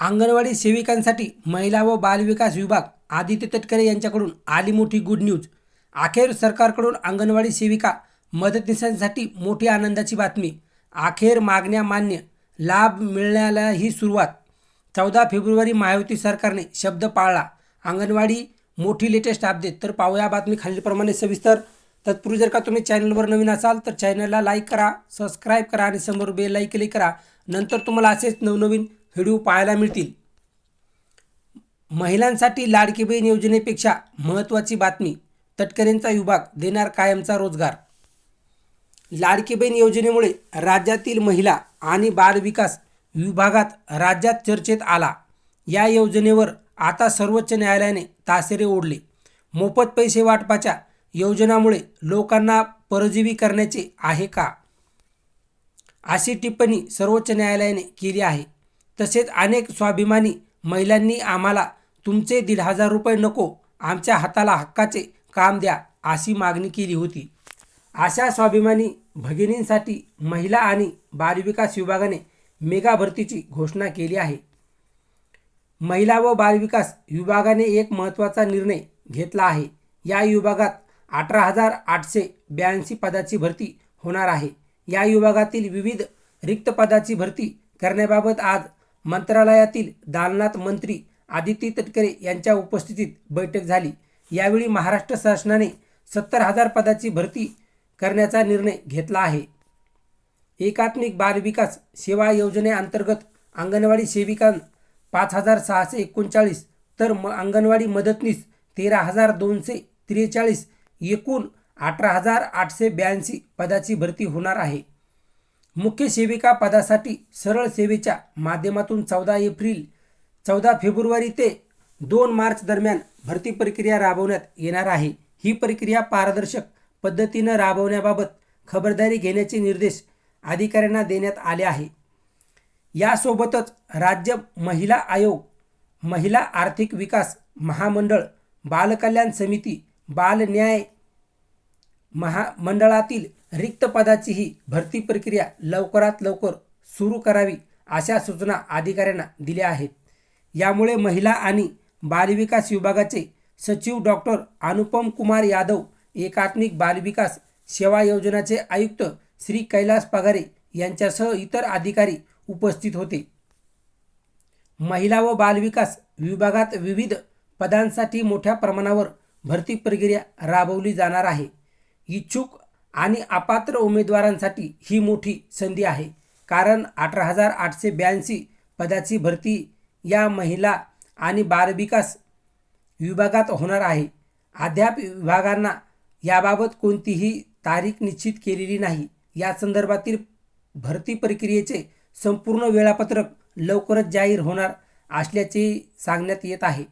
अंगणवाडी सेविकांसाठी महिला व बालविकास विभाग आदित्य तटकरे यांच्याकडून आली मोठी गुड न्यूज अखेर सरकारकडून अंगणवाडी सेविका मदतनीसांसाठी मोठी आनंदाची बातमी. अखेर मागण्या मान्य लाभ मिळण्याला ही सुरुवात. चौदा फेब्रुवारी महायुती सरकारने शब्द पाळला. अंगणवाडी मोठी लेटेस्ट अपडेट तर पाहूया बातमी खालीलप्रमाणे सविस्तर. तत्पूर्वी जर का तुम्ही चॅनलवर नवीन असाल तर चॅनलला लाईक करा सबस्क्राईब करा आणि समोर बेल लाईक क्लिक करा. नंतर तुम्हाला असेच नवनवीन व्हिडिओ पाहायला मिळतील. महिलांसाठी लाडकी बहीण योजनेपेक्षा महत्त्वाची बातमी तटकरेंचा विभाग देणार कायमचा रोजगार. लाडकी बहीण योजनेमुळे राज्यातील महिला आणि बालविकास विभागात राज्यात चर्चेत आला. या योजनेवर आता सर्वोच्च न्यायालयाने तासेरे ओढले. मोफत पैसे वाटपाच्या योजनामुळे लोकांना परजीवी करण्याचे आहे का? अशी टिप्पणी सर्वोच्च न्यायालयाने केली आहे. तसेच अनेक स्वाभिमानी महिलांनी आम्हाला तुमचे दीड हजार रुपये नको आमच्या हाताला हक्काचे काम द्या अशी मागणी केली होती. अशा स्वाभिमानी भगिनींसाठी महिला आणि बालविकास विभागाने मेगा भरतीची घोषणा केली आहे. महिला व बालविकास विभागाने एक महत्त्वाचा निर्णय घेतला आहे. या विभागात अठरा हजार आठशे ब्याऐंशी पदाची भरती होणार आहे. या विभागातील विविध रिक्त पदाची भरती करण्याबाबत आज मंत्रालयातील दालनात मंत्री आदित्य तटकरे यांच्या उपस्थितीत बैठक झाली. यावेळी महाराष्ट्र शासनाने सत्तर हजार पदाची भरती करण्याचा निर्णय घेतला आहे. एकात्मिक बालविकास सेवा योजनेअंतर्गत अंगणवाडी सेविकां पाच हजार सहाशे एकोणचाळीस तर म अंगणवाडी मदतनीस तेरा हजार दोनशे त्रेचाळीस एकूण अठरा हजार आठशे ब्याऐंशी पदाची भरती होणार आहे. मुख्य सेविका पदासाठी सरळ सेवेच्या माध्यमातून चौदा एप्रिल चौदा फेब्रुवारी ते दोन मार्च दरम्यान भरती प्रक्रिया राबवण्यात येणार आहे. ही प्रक्रिया पारदर्शक पद्धतीनं राबवण्याबाबत खबरदारी घेण्याचे निर्देश अधिकाऱ्यांना देण्यात आले आहे. यासोबतच राज्य महिला आयोग महिला आर्थिक विकास महामंडळ बालकल्याण समिती बाल न्याय महामंडळातील रिक्त पदाचीही भरती प्रक्रिया लवकरात लवकर सुरू करावी अशा सूचना अधिकाऱ्यांना दिल्या आहेत. यामुळे महिला आणि बालविकास विभागाचे सचिव डॉक्टर अनुपम कुमार यादव एकात्मिक बालविकास सेवा योजनाचे आयुक्त श्री कैलास पगारे यांच्यासह इतर अधिकारी उपस्थित होते. महिला व बालविकास विभागात विविध पदांसाठी मोठ्या प्रमाणावर भरती प्रक्रिया राबवली जाणार आहे. इच्छुक आणि अपात्र उमेदवारांसाठी ही मोठी संधी आहे. कारण अठरा हजार आठशे ब्याऐंशी पदाची भरती या महिला आणि बालविकास विभागात होणार आहे. अद्याप विभागांना याबाबत कोणतीही तारीख निश्चित केलेली नाही. या संदर्भातील भरती प्रक्रियेचे संपूर्ण वेळापत्रक लवकरच जाहीर होणार असल्याचे सांगण्यात येत आहे.